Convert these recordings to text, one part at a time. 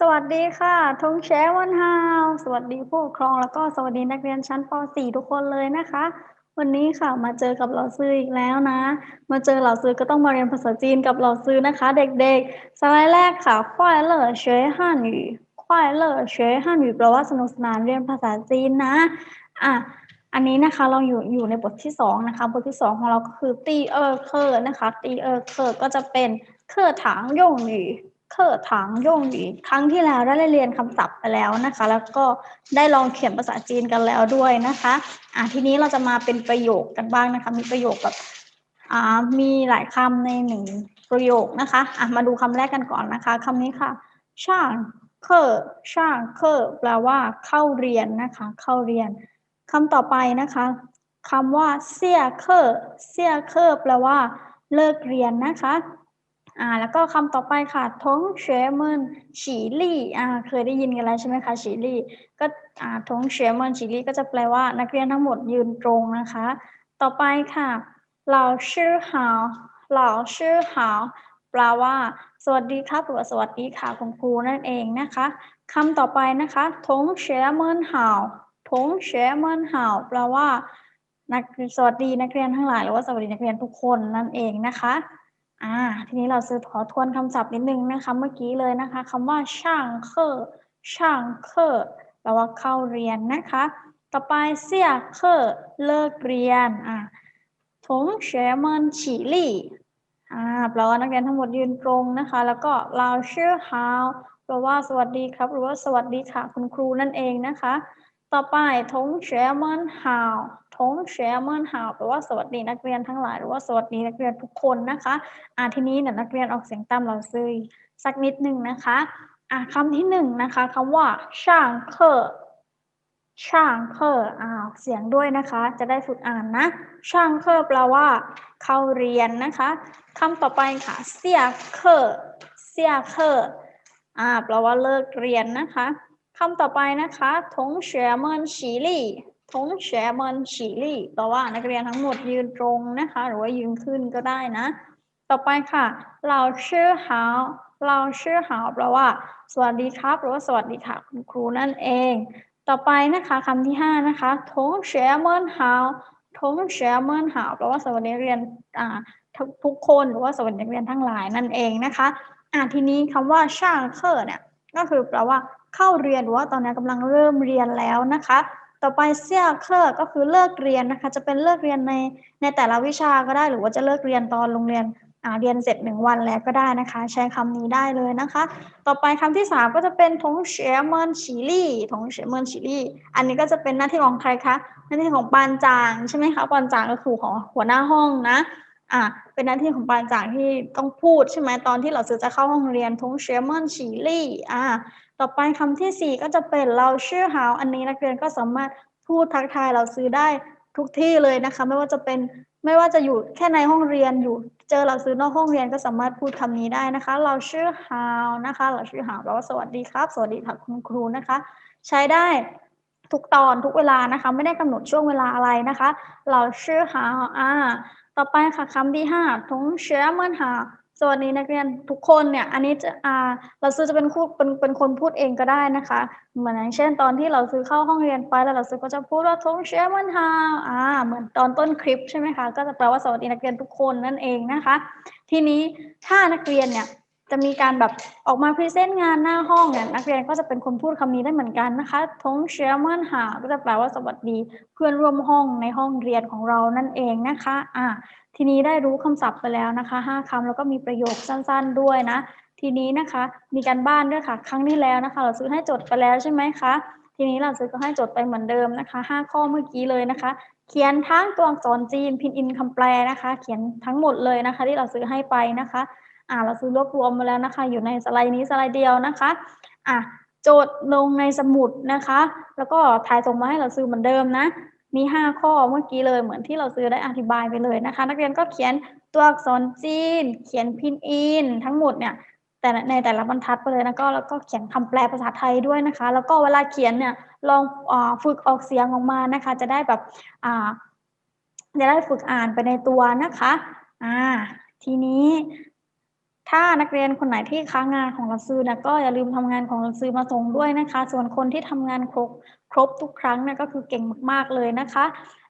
สวัสดีค่ะทงแชวันฮาวสวัสดีผู้ปกครองแล้วก็สวัสดีนักเรียนชั้นป .4 ทุกคนเลยนะคะ วันนี้ค่ะมาเจอกับเหล่าซื้ออีกแล้วนะ มาเจอเหล่าซื้อก็ต้องมาเรียนภาษาจีนกับเหล่าซื้อนะคะ เด็กๆสไลด์แรกค่ะควายเล่อเฉยฮั่นหยู่ควายเล่อเฉยฮั่นหยู่แปลว่าสนุกสนานเรียนภาษาจีนนะอะอันนี้นะคะเราอยู่อยู่ในบทที่สองนะคะ บทที่สองของเราก็คือตีเออเคอร์นะคะตีเออเคอร์ก็จะเป็นเคอร์ถางยงหยู่ เคอถางย่งหยูครั้งที่แล้วได้เรียนคำศัพท์ไปแล้วนะคะ แล้วก็ได้ลองเขียนภาษาจีนกันแล้วด้วยนะคะอะทีนี้เราจะมาเป็นประโยคกันบ้างนะคะ มีประโยคแบบอ่ามีหลายคำในหนึ่งประโยคนะคะอะมาดูคำแรกกันก่อนนะคะคำนี้ค่ะ ช่างเคอช่างเคอแปลว่าเข้าเรียนนะคะ เข้าเรียนคำต่อไปนะคะคำว่าเสียเคอเสียเคอแปลว่า เลิกเรียนนะคะ อ่าแล้วก็คำต่อไปค่ะทงเฉเมินฉีลี่อ่าเคยได้ยินกันแล้วใช่ไหมคะฉีลี่ก็อ่าทงเฉเมินฉีลี่ก็จะแปลว่านักเรียนทั้งหมดยืนตรงนะคะ ต่อไปค่ะเหล่าชื่อหาวเหล่าชื่อหาวแปลว่า สวัสดีครับหรือว่าสวัสดีค่ะคุณครูนั่นเองนะคะคำต่อไปนะคะทงเฉเมินหาวทงเฉเมินหาวแปลว่านักสวัสดีนักเรียนทั้งหลายหรือว่าสวัสดีนักเรียนทุกคนนั่นเองนะคะ อ่า ทีนี้เราจะขอทวนคำศัพท์นิดนึงนะคะ เมื่อกี้เลยนะคะคำว่าช่างเคอช่างเคอแปลว่าเข้าเรียนนะคะ ต่อไปเสียเคอเลิกเรียน อ่าทงเฉเมินฉีลี่อ่าแปลว่านักเรียนทั้งหมดยืนตรงนะคะ แล้วก็เราเชื่อฮาวแปลว่าสวัสดีครับ หรือว่าสวัสดีค่ะคุณครูนั่นเองนะคะ ต่อไปทงเฉเมินฮาว ทงเฉเมินฮาวแปลว่าสวัสดีนักเรียนทั้งหลายหรือว่าสวัสดีนักเรียนทุกคนนะคะอ่าทีนี้เนี่ยนักเรียนออกเสียงตามเราซือสักนิดหนึ่งนะคะอ่าคำที่หนึ่งนะคะคำว่าช่างเคอช่างเคออ่าเสียงด้วยนะคะ จะได้ฝึกอ่านนะช่างเคอแปลว่า เข้าเรียนนะคะคำต่อไปค่ะเสียเคอเสียเคออ่าแปลว่าเลิกเรียนนะคะคำต่อไปนะคะทงเฉเมินฉีลี่ ทงเฉเมินฉีลี่แปลว่านักเรียนทั้งหมดยืนตรงนะคะ หรือว่ายืนขึ้นก็ได้นะ ต่อไปค่ะเราชื่อหาวเราชื่อหาวแปลว่า สวัสดีครับ หรือว่าสวัสดีค่ะคุณครูนั่นเอง ต่อไปนะคะคำที่ห้านะคะทงเฉเมินหาวทงเฉเมินหาวแปลว่าสวัสดีเรียนอ่าทุกคนหรือว่าสวัสดีนักเรียนทั้งหลายนั่นเองนะคะอ่าทีนี้คำว่าช่างเคอเนี่ยก็คือแปลว่าเข้าเรียนหรือว่าตอนนี้กำลังเริ่มเรียนแล้วนะคะ ต่อไปเสี่ยเคอก็คือเลิกเรียนนะคะ จะเป็นเลิกเรียนในในแต่ละวิชาก็ได้ หรือว่าจะเลิกเรียนตอนโรงเรียนอ่าเรียนเสร็จหนึ่งวันแล้วก็ได้นะคะ ใช้คำนี้ได้เลยนะคะ ต่อไปคำที่สามก็จะเป็นทงเฉียเมินฉีลี่ทงเฉียเมินฉีลี่ อันนี้ก็จะเป็นหน้าที่ของใครคะ หน้าที่ของปานจางใช่ไหมคะ ปานจางก็คือของหัวหน้าห้องนะ อ่าเป็นหน้าที่ของปานจางที่ต้องพูดใช่ไหมตอนที่เราจะเข้าห้องเรียนทงเฉียเมินฉีลี่ อ่า ต่อไปคำที่สี่ก็จะเป็นเราชื่อหาวอันนี้นักเรียนก็สามารถพูดทักทายเราซื้อได้ทุกที่เลยนะคะ ไม่ว่าจะเป็นไม่ว่าจะอยู่แค่ในห้องเรียนอยู่เจอเราซื้อนอกห้องเรียนก็สามารถพูดคำนี้ได้นะคะ เราชื่อฮาวนะคะ เราชื่อฮาวแปลว่าสวัสดีครับ สวัสดีค่ะคุณครูนะคะ ใช้ได้ทุกตอนทุกเวลานะคะ ไม่ได้กำหนดช่วงเวลาอะไรนะคะ เราชื่อฮาวอ่าต่อไปค่ะคำที่ห้าทงเชื้อเมินหา สวัสดีนักเรียนทุกคนเนี่ยอันนี้จะอ่าเราซื้อจะเป็นคูดเป็นเป็นคนพูดเองก็ได้นะคะ เหมือนอย่างเช่นตอนที่เราซื้อเข้าห้องเรียนไปแล้วเราซื้อก็จะพูดว่าทงเชมันฮาอ่าเหมือนตอนต้นคลิปใช่ไหมคะก็จะแปลว่าสวัสดีนักเรียนทุกคนนั่นเองนะคะ ทีนี้ถ้านักเรียนเนี่ย จะมีการแบบออกมาพรีเซนต์งานหน้าห้องเนี่ยนักเรียนก็จะเป็นคนพูดคำนี้ได้เหมือนกันนะคะทงเชียร์มันหาก็จะแปลว่าสวัสดีเพื่อนร่วมห้องในห้องเรียนของเรานั่นเองนะคะอ่าทีนี้ได้รู้คำศัพท์ไปแล้วนะคะห้าคำแล้วก็มีประโยคสั้นๆด้วยนะ ทีนี้นะคะมีการบ้านด้วยค่ะ ครั้งที่แล้วนะคะ เราซื้อให้จดไปแล้วใช่ไหมคะทีนี้เราซื้อก็ให้จดไปเหมือนเดิมนะคะห้าข้อเมื่อกี้เลยนะคะ เขียนทั้งตัวอักษรจีนพินอินคำแปลนะคะ เขียนทั้งหมดเลยนะคะ ที่เราซื้อให้ไปนะคะ อ่าเราซื้อรวบรวมมาแล้วนะคะ อยู่ในสไลด์นี้สไลด์เดียวนะคะอะโจทย์ลงในสมุดนะคะ แล้วก็ถ่ายส่งมาให้เราซื้อเหมือนเดิมนะ มีห้าข้อเมื่อกี้เลยเหมือนที่เราซื้อได้อธิบายไปเลยนะคะ นักเรียนก็เขียนตัวอักษรจีน เขียนพินอินทั้งหมดเนี่ยแต่ในแต่ละบรรทัดไปเลยนะก็แล้วก็เขียนคำแปลภาษาไทยด้วยนะคะ แล้วก็เวลาเขียนเนี่ยลองอฝึกออกเสียงออกมานะคะ จะได้แบบอ่าจะได้ฝึกอ่านไปในตัวนะคะอ่าทีนี้ ถ้านักเรียนคนไหนที่ค้างงานของเราซื้อนะก็อย่าลืมทำงานของเราซื้อมาส่งด้วยนะคะ ส่วนคนที่ทำงานครบครบทุกครั้งนะก็คือเก่งมาก ๆ เลยนะคะ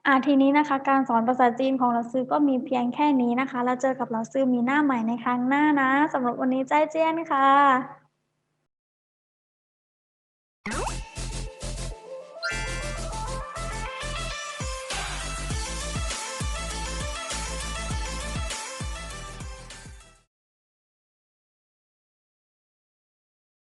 อ่าทีนี้นะคะการสอนภาษาจีนของเราซื้อก็มีเพียงแค่นี้นะคะ แล้วเจอกับเราซื้อมีหน้าใหม่ในครั้งหน้านะสำหรับวันนี้ใจเจียนค่ะ